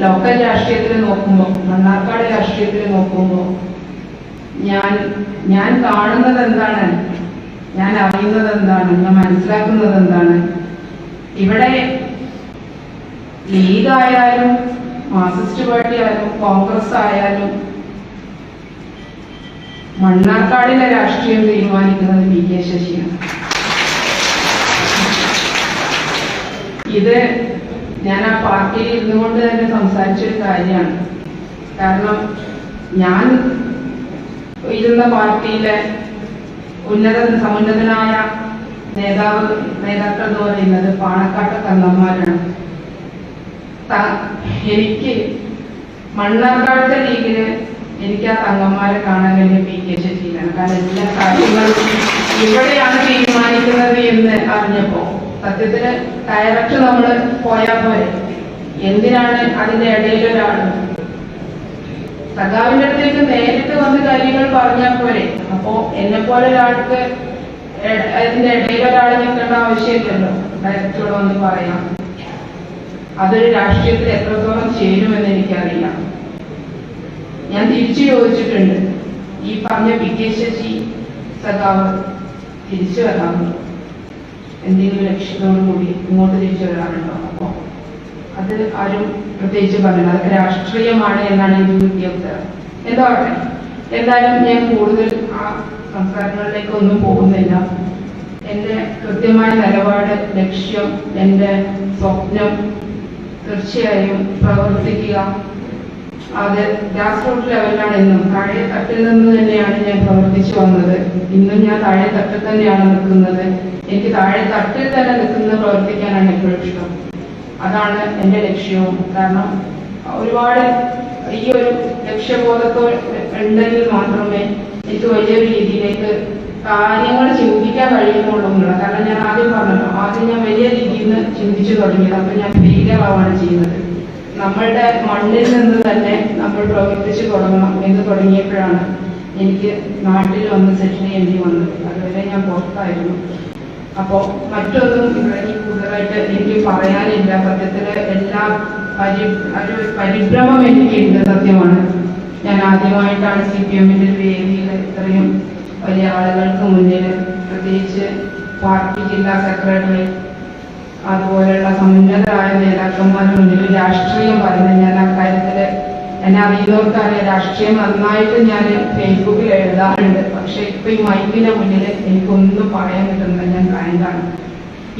Local രാഷ്ട്രീയത്തിൽ നോക്കുമ്പോൾ മണ്ണാർക്കാട് രാഷ്ട്രീയത്തിൽ നോക്കുമ്പോൾ ഞാൻ ഞാൻ കാണുന്നത് എന്താണ്? ഞാൻ അറിയുന്നത് എന്താണ്? ഞാൻ മനസ്സിലാക്കുന്നത് എന്താണ്? ഇവിടെ ലീഗ് ആയാലും മാർക്സിസ്റ്റ് പാർട്ടി ആയാലും കോൺഗ്രസ് ആയാലും മണ്ണാർക്കാടിലെ രാഷ്ട്രീയം തീരുമാനിക്കുന്നത് പി കെ ശശിയാണ്. ഇത് ഞാൻ ആ പാർട്ടിയിൽ ഇരുന്നു കൊണ്ട് തന്നെ സംസാരിച്ചൊരു കാര്യമാണ്. കാരണം ഞാൻ ഇരുന്ന പാർട്ടിയിലെ ഉന്നത സമുന്നതനായ നേതാവ് നേതാക്കൾ എന്ന് പറയുന്നത് പാണക്കാട്ട് കന്നന്മാരാണ് എനിക്ക് മണ്ണാർക്കാട്ട ലീഗിന് എനിക്ക് ആ തങ്ങന്മാരെ കാണാൻ വേണ്ടി പി കെ ശശീലാണ് കാരണം എല്ലാ കാര്യങ്ങളും ഇവിടെയാണ് തീരുമാനിക്കുന്നത് എന്ന് അറിഞ്ഞപ്പോ സത്യത്തിൽ ഡയറക്റ്റ് നമ്മൾ പോയാൽ പോരെ. എന്തിനാണ് അതിന്റെ ഇടയിൽ ഒരാൾ സഖാവിന്റെ അടുത്തേക്ക് നേരിട്ട് വന്ന് കാര്യങ്ങൾ പറഞ്ഞാൽ പോരെ. അപ്പോ എന്നെ പോലെ ഒരാൾക്ക് അതിന്റെ ഇടയിൽ ഒരാൾ നിൽക്കേണ്ട ആവശ്യമില്ലല്ലോ. ഡയറക്റ്റോട് വന്ന് പറയാം. അതൊരു രാഷ്ട്രീയത്തിൽ എത്രത്തോളം ചേരുമെന്ന് എനിക്കറിയില്ല. ഞാൻ തിരിച്ചു ചോദിച്ചിട്ടുണ്ട്. ഈ പറഞ്ഞ പി കെ ശശി സഖാവ് തിരിച്ചു വരാമോ എന്തെങ്കിലും ലക്ഷ്യത്തോടു കൂടി ഇങ്ങോട്ട് തിരിച്ചു വരാറുണ്ടോ? അപ്പോ അത് ആരും പ്രത്യേകിച്ച് പറഞ്ഞില്ല. അതൊക്കെ രാഷ്ട്രീയമാണ് എന്നാണ് എനിക്ക് കിട്ടിയ ഉത്തരം. എന്താ പറയുക എന്തായാലും ഞാൻ കൂടുതൽ ആ സംസ്കാരങ്ങളിലേക്ക് ഒന്നും പോകുന്നില്ല. എന്റെ കൃത്യമായ നിലപാട് ലക്ഷ്യം എന്റെ സ്വപ്നം തീർച്ചയായും പ്രവർത്തിക്കുക. അത് ഗ്രാസ് റൂട്ട് ലെവലിലാണ് ഇന്നും താഴെ തട്ടിൽ നിന്ന് തന്നെയാണ് ഞാൻ പ്രവർത്തിച്ചു വന്നത്. ഇന്നും ഞാൻ താഴെ തട്ടിൽ തന്നെയാണ് നിൽക്കുന്നത്. എനിക്ക് താഴെ തട്ടിൽ തന്നെ നിൽക്കുന്ന പ്രവർത്തിക്കാനാണ് എപ്പോഴും ഇഷ്ടം. അതാണ് എന്റെ ലക്ഷ്യവും. കാരണം ഒരുപാട് ഈ ഒരു ലക്ഷ്യബോധത്തോ ഉണ്ടെങ്കിൽ മാത്രമേ എനിക്ക് വലിയൊരു രീതിയിലേക്ക് കാര്യങ്ങൾ ചിന്തിക്കാൻ കഴിയുന്നുള്ളൂ കാരണം ഞാൻ ആദ്യം പറഞ്ഞല്ലോ ആദ്യം ഞാൻ വലിയ രീതിയിൽ നിന്ന് ചിന്തിച്ചു തുടങ്ങിയത്. അപ്പൊ ഞാൻ ഫെയിലിയർ ചെയ്യുന്നത്. നമ്മളുടെ മണ്ണിൽ നിന്ന് തന്നെ നമ്മൾ പ്രവർത്തിച്ചു തുടങ്ങണം എന്ന് തുടങ്ങിയപ്പോഴാണ് എനിക്ക് നാട്ടിൽ വന്ന് സെറ്റിൽ ചെയ്യേണ്ടി വന്നത്. അതുവരെ ഞാൻ പുറത്തായിരുന്നു. അപ്പോൾ മറ്റൊന്നും ഇവിടെ കൂടുതലായിട്ട് എനിക്ക് പറയാനില്ല. സത്യത്തിൽ എല്ലാ പരി ഒരു പരിഭ്രമം എനിക്കുണ്ട് സത്യമാണ്. ഞാൻ ആദ്യമായിട്ടാണ് സി പി എമ്മിന്റെ ഒരു വേദിയിൽ ഇത്രയും വലിയ ആളുകൾക്ക് മുന്നിൽ പ്രത്യേകിച്ച് പാർട്ടി ജില്ലാ സെക്രട്ടറി അതുപോലെയുള്ള സമുന്നതരായ നേതാക്കന്മാരുടെ മുന്നിൽ രാഷ്ട്രീയം പറയുന്നത് ഞാൻ അക്കാര്യത്തിൽ എന്നെ അറിയുന്നവർക്കറിയാം. രാഷ്ട്രീയം നന്നായിട്ട് ഞാൻ ഫേസ്ബുക്കിൽ എഴുതാറുണ്ട്. പക്ഷെ ഇപ്പൊ ഈ മൈക്കിന്റെ മുന്നിൽ എനിക്കൊന്നും പറയാൻ കിട്ടുന്നില്ല ഞാൻ കാര്യമാണ്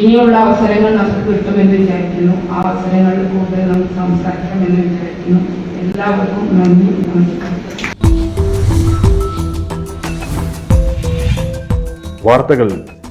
ഇനിയുള്ള അവസരങ്ങൾ നമുക്ക് കിട്ടുമെന്ന് വിചാരിക്കുന്നു. ആ അവസരങ്ങളിൽ കൂടുതൽ നമുക്ക് സംസാരിക്കാമെന്ന് വിചാരിക്കുന്നു. എല്ലാവർക്കും നന്ദി നമസ്കാരം. വാർത്തകൾ